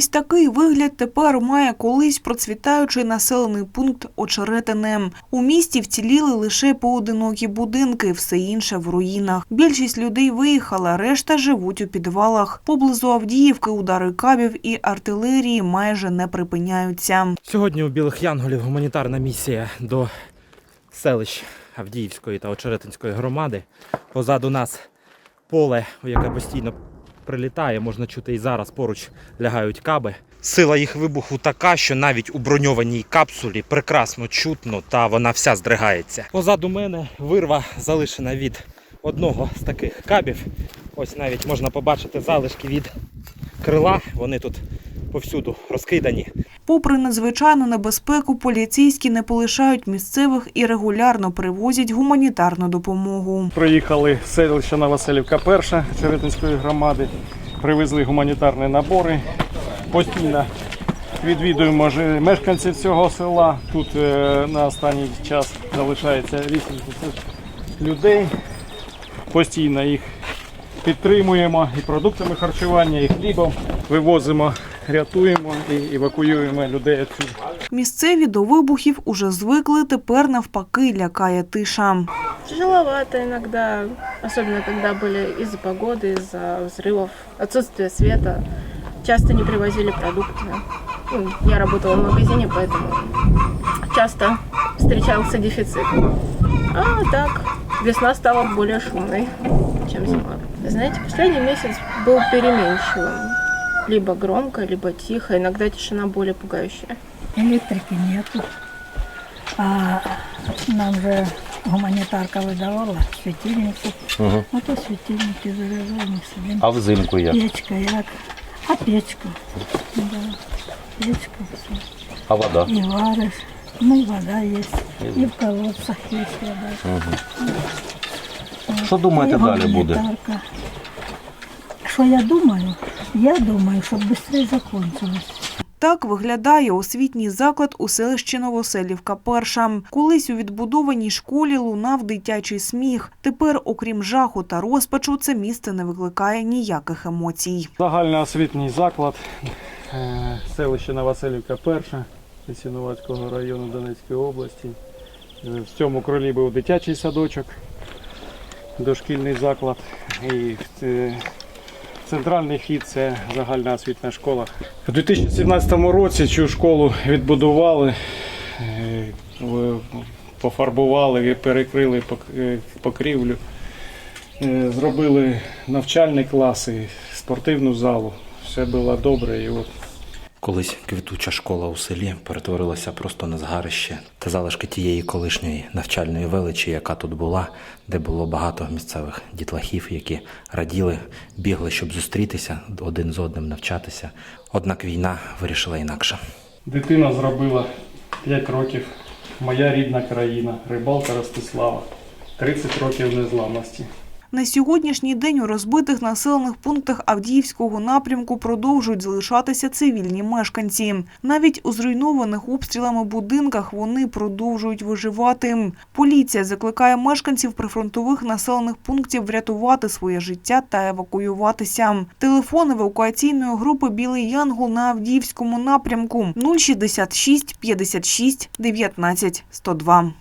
Ось такий вигляд тепер має колись процвітаючий населений пункт Очеретине. У місті вціліли лише поодинокі будинки, все інше в руїнах. Більшість людей виїхала, решта живуть у підвалах. Поблизу Авдіївки удари кабів і артилерії майже не припиняються. Сьогодні у Білих Янголів гуманітарна місія до селищ Авдіївської та Очеретинської громади. Позаду нас поле, яке постійно прилітає, можна чути і зараз поруч лягають каби. Сила їх вибуху така, що навіть у броньованій капсулі прекрасно чутно та вона вся здригається. Позаду мене вирва залишена від одного з таких кабів. Ось навіть можна побачити залишки від крила. Вони тут повсюду розкидані. Попри надзвичайну небезпеку, поліцейські не полишають місцевих і регулярно привозять гуманітарну допомогу. Приїхали з селища Новоселівка перша Черетинської громади, привезли гуманітарні набори. Постійно відвідуємо мешканців цього села. Тут е, на останній час залишається 8 тисяч людей. Постійно їх підтримуємо і продуктами харчування, і хлібом. Вивозимо, рятуємо і евакуюємо людей відсюди. Місцеві до вибухів уже звикли, тепер навпаки лякає тиша. Тяжеловато иногда, особенно когда были из-за погоды, из-за взрывов, отсутствия света. Часто не привозили продукты. Ну, я работала в магазине, поэтому часто встречался дефицит. А так, весна стала более шумной, чем зима. Знаете, последний месяц был переменчивым. Либо громко, либо тихо, иногда тишина более пугающая. Електрики нету. А нам же гуманитарка выдавала светильники. Угу. Вот и светильники заряжаем, сидим. А взимку як? Печка як? А печка? Да. Печка все. А вода? И варишь. Ну и вода есть. И в колодцах есть вода. Що думаєте І далі буде? гуманітарка. Що я думаю? Я думаю, щоб швидше закончилось. Так виглядає освітній заклад у селищі Новоселівка Перша. Колись у відбудованій школі лунав дитячий сміх. Тепер, окрім жаху та розпачу, це місце не викликає ніяких емоцій. Загальноосвітній заклад е, селище Новоселівка перша Сіновацького району Донецької області. Е, В цьому крилі був дитячий садочок, дошкільний заклад. І е, центральний вхід це загальна освітня школа. У 2017 році цю школу відбудували, е, пофарбували, перекрили е, покрівлю. Е, Зробили навчальні класи, спортивну залу. Все було добре. І от Колись квітуча школа у селі перетворилася просто на згарище та залишки тієї колишньої навчальної величі, яка тут була, де було багато місцевих дітлахів, які раділи, бігли, щоб зустрітися один з одним, навчатися. Однак війна вирішила інакше. дитина зробила 5 років. Моя рідна країна, рибалка Ростислава. 30 років незламності. На сьогоднішній день у розбитих населених пунктах Авдіївського напрямку продовжують залишатися цивільні мешканці. Навіть у зруйнованих обстрілами будинках вони продовжують виживати. Поліція закликає мешканців прифронтових населених пунктів врятувати своє життя та евакуюватися. Телефон евакуаційної групи Білий Янгол на Авдіївському напрямку 066 56 19 102.